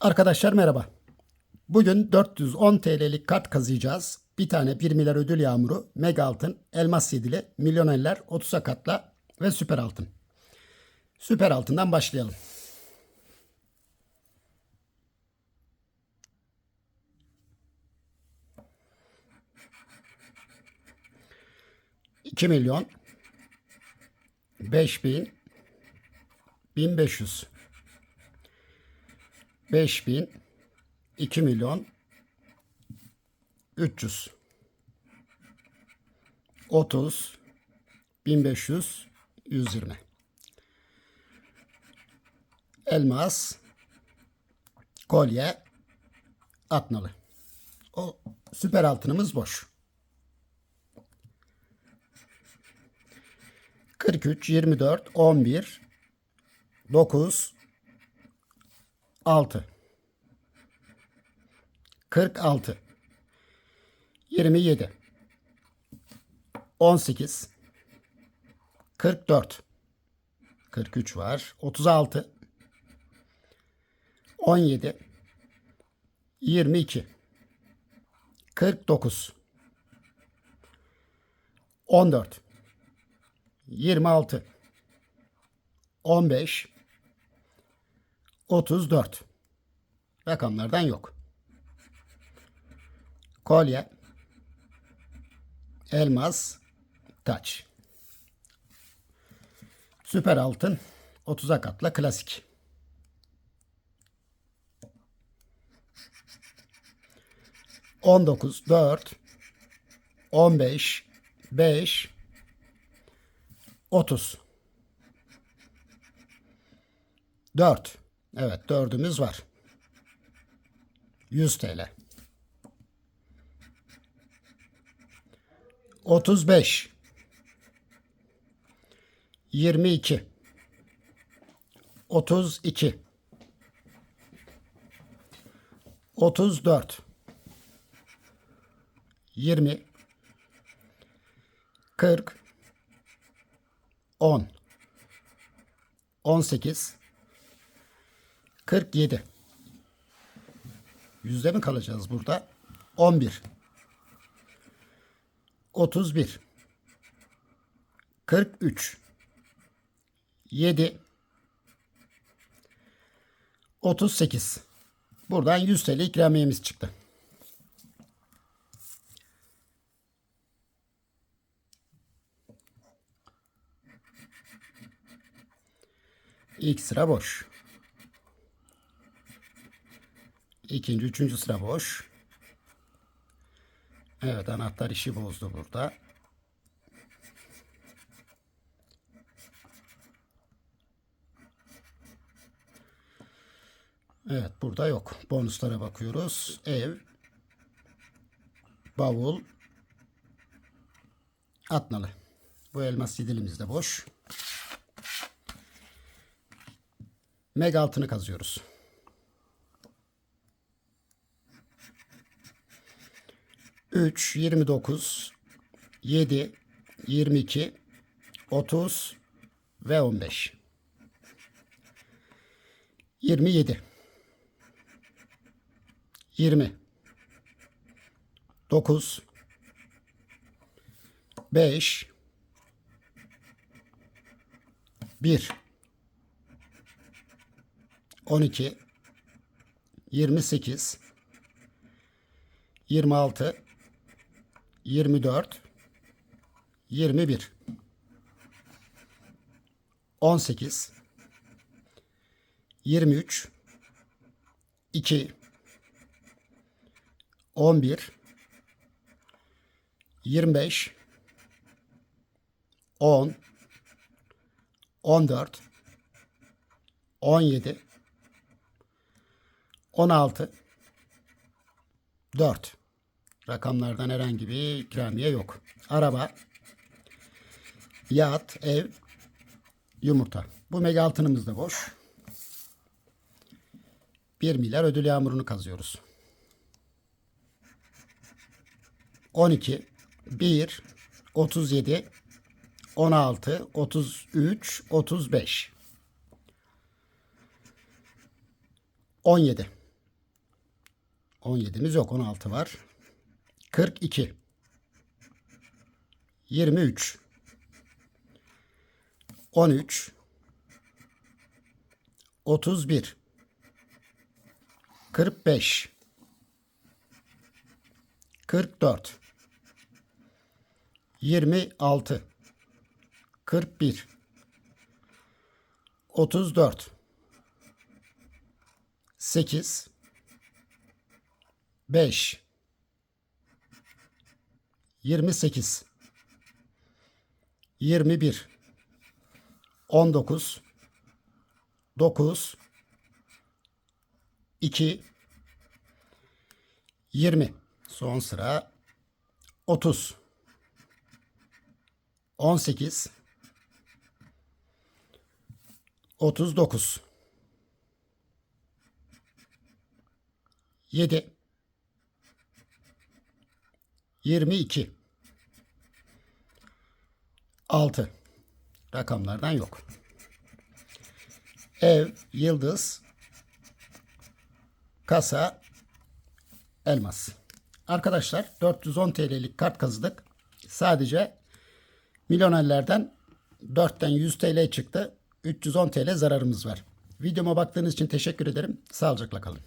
Arkadaşlar merhaba. Bugün 410 TL'lik kart kazıyacağız. Bir tane 1 milyar ödül yağmuru, mega altın, elmas yedili, milyonerler, 30'a katla ve süper altın. Süper altından başlayalım. İki milyon, beş bin, bin beş yüz. 5000 2 milyon 300 30 1500 120 Elmas kolye atnalı. O süper altınımız boş. 43 24 11 9 6 46 27 18 44 43 var. 36 17 22 49 14 26 15 34. Rakamlardan yok. Kolye, elmas, taç. Süper altın 30'a katla klasik. On dokuz, dört, on beş, beş, otuz. Dört. Evet dördümüz var. 100 TL. 35 22 32 34 20 40 10 18 47. Yüzde mi kalacağız burada? 11. 31. 43. 7. 38. Buradan 100 TL ikramiyemiz çıktı. İlk sıra boş. İkinci, üçüncü sıra boş. Evet anahtar işi bozdu burada. Evet burada yok. Bonuslara bakıyoruz. Ev, bavul, atnalı. Bu elmas yedilimiz de boş. Mega altını kazıyoruz. 3, 29, 7, 22, 30 ve 15. 27 20 9 5 1 12 28 26 24 21 18 23 2 11 25 10 14 17 16 4 Rakamlardan herhangi bir ikramiye yok. Araba, yat, ev, yumurta. Bu mega altınımız da boş. 1 milyar ödül yağmurunu kazıyoruz. 12, 1, 37, 16, 33, 35. 17. 17'miz yok 16 var. 42 23 13 31 45 44 26 41 34 8 5 28 21 19 9 2 20 son sıra 30 18 39 7 22 6 rakamlardan yok. Ev, yıldız, kasa, elmas. Arkadaşlar 410 TL'lik kart kazıdık. Sadece milyonerlerden 4'ten 100 TL çıktı. 310 TL zararımız var. Videoma baktığınız için teşekkür ederim. Sağlıcakla kalın.